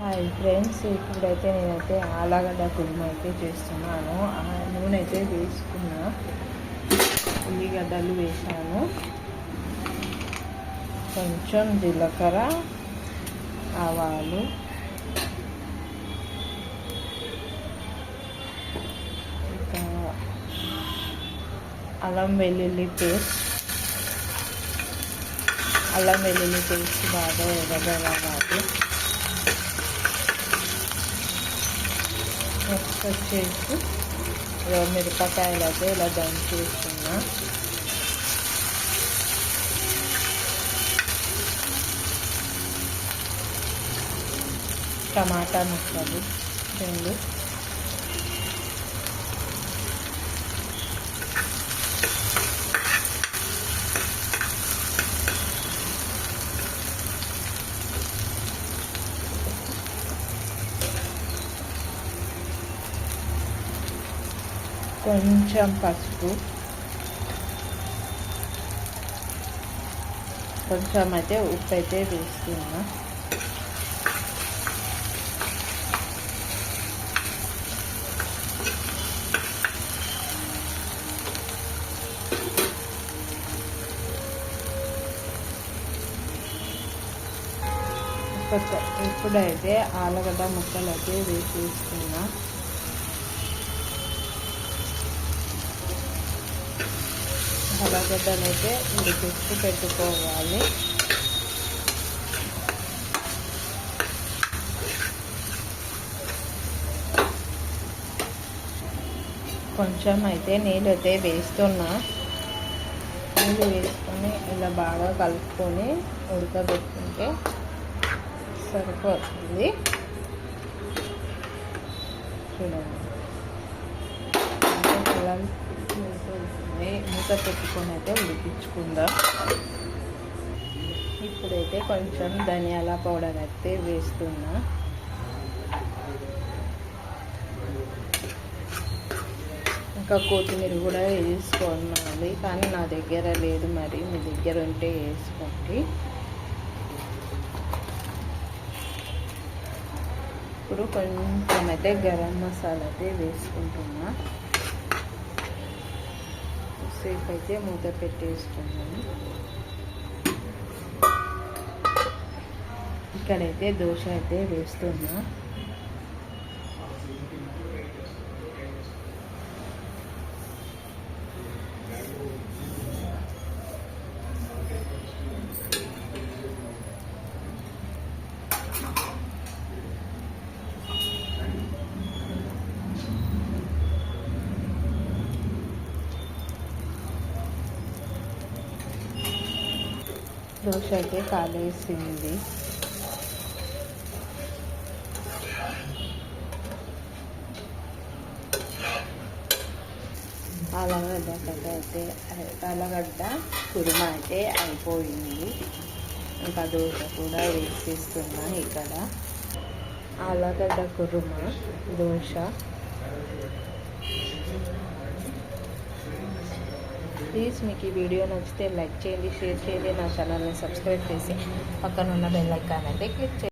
Hi friends ఇప్పుడైతే నేనైతే ఆలాగడ్డ కుర్మ అయితే చేస్తున్నాను. ఆ నూనె అయితే వేసుకున్నా. ఉల్లిగడ్డలు వేసాను కొంచెం జీలకర్ర ఆవాలు. ఇంకా అల్లం వెల్లుల్లి పేస్ట్. అల్లం వెల్లుల్లి పేస్ట్ బాగా ఎర్రగలవాలి నెక్స్ట్ వచ్చేసి ఇలా మిరపకాయలు అయితే ఇలా దంచేస్తున్నా టమాటా ముక్కలు రెండు. కొంచెం పసుపు. కొంచెం అయితే ఉప్పు అయితే వేస్తున్నా. ఇప్పుడైతే ఆలుగడ్డ ముక్కలు అయితే వేసేస్తున్నా. ఆలుగడ్డలు అయితే ఉడికించి పెట్టుకోవాలి. కొంచెం అయితే నీళ్ళు అయితే వేస్తున్నా. నీళ్ళు వేసుకొని ఇలా బాగా కలుపుకొని ఉడకబెట్టుకుంటే సరిపోతుంది. చూడండి. మూత పెట్టుకొని అయితే ఉడికించుకుందాం. ఇప్పుడైతే కొంచెం ధనియాల పౌడర్ అయితే వేస్తున్నా. ఇంకా కొత్తిమీర కూడా వేసుకోవాలి కానీ నా దగ్గర లేదు మరి. మీ దగ్గర ఉంటే వేసుకోండి. ఇప్పుడు కొంచెం అయితే గరం మసాలా అయితే వేసుకుంటున్నా. సేపు అయితే మూత పెట్టేసుకున్నాను ఇక్కడైతే దోశ అయితే వేస్తున్నా. దోశ అయితే కాలేసింది ఆలగడ్డ కట్ట అయితే ఆలగడ్డ కుర్మా అయితే అయిపోయింది. ఇంకా దోశ కూడా వేసిస్తున్నా ఇక్కడ. ఆలగడ్డ కుర్మ దోశ. ప్లీజ్ మీకు ఈ వీడియో నచ్చితే లైక్ చేయండి షేర్ చేయండి నా ఛానల్ని సబ్స్క్రైబ్ చేసి పక్కన ఉన్న బెల్ ఐకాన్ అయితే క్లిక్ చేయండి.